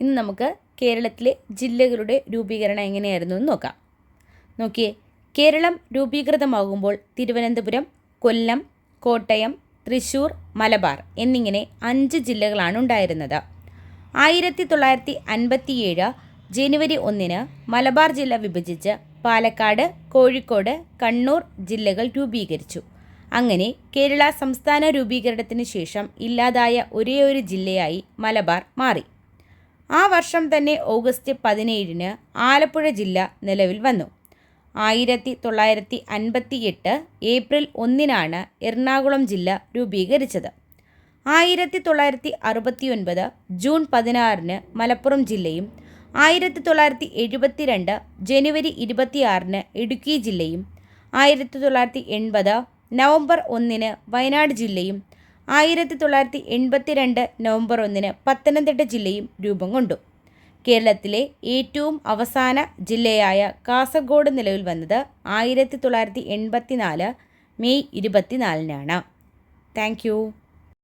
ഇന്ന് നമുക്ക് കേരളത്തിലെ ജില്ലകളുടെ രൂപീകരണം എങ്ങനെയായിരുന്നു എന്ന് നോക്കാം. നോക്കിയേ കേരളം രൂപീകൃതമാകുമ്പോൾ തിരുവനന്തപുരം കൊല്ലം കോട്ടയം തൃശൂർ മലബാർ എന്നിങ്ങനെ അഞ്ച് ജില്ലകളാണ് ഉണ്ടായിരുന്നത്. ആയിരത്തി തൊള്ളായിരത്തി അൻപത്തിയേഴ് ജനുവരി ഒന്നിന് മലബാർ ജില്ല വിഭജിച്ച് പാലക്കാട് കോഴിക്കോട് കണ്ണൂർ ജില്ലകൾ രൂപീകരിച്ചു. അങ്ങനെ കേരള സംസ്ഥാന രൂപീകരണത്തിന് ശേഷം ഇല്ലാതായ ഒരേയൊരു ജില്ലയായി മലബാർ മാറി. ആ വർഷം തന്നെ ഓഗസ്റ്റ് പതിനേഴിന് ആലപ്പുഴ ജില്ല നിലവിൽ വന്നു. ആയിരത്തി തൊള്ളായിരത്തി അൻപത്തി എട്ട് ഏപ്രിൽ ഒന്നിനാണ് എറണാകുളം ജില്ല രൂപീകരിച്ചത്. ആയിരത്തി തൊള്ളായിരത്തി അറുപത്തി ഒൻപത് ജൂൺ പതിനാറിന് മലപ്പുറം ജില്ലയും ആയിരത്തി തൊള്ളായിരത്തി എഴുപത്തിരണ്ട് ജനുവരി ഇരുപത്തിയാറിന് ഇടുക്കി ജില്ലയും ആയിരത്തി തൊള്ളായിരത്തി എൺപത് നവംബർ ഒന്നിന് വയനാട് ജില്ലയും ആയിരത്തി തൊള്ളായിരത്തി എൺപത്തിരണ്ട് നവംബർ ഒന്നിന് പത്തനംതിട്ട ജില്ലയും രൂപം കൊണ്ടു. കേരളത്തിലെ ഏറ്റവും അവസാന ജില്ലയായ കാസർഗോഡ് നിലവിൽ വന്നത് ആയിരത്തി തൊള്ളായിരത്തി എൺപത്തി നാല് മെയ് ഇരുപത്തിനാലിനാണ്. Thank you.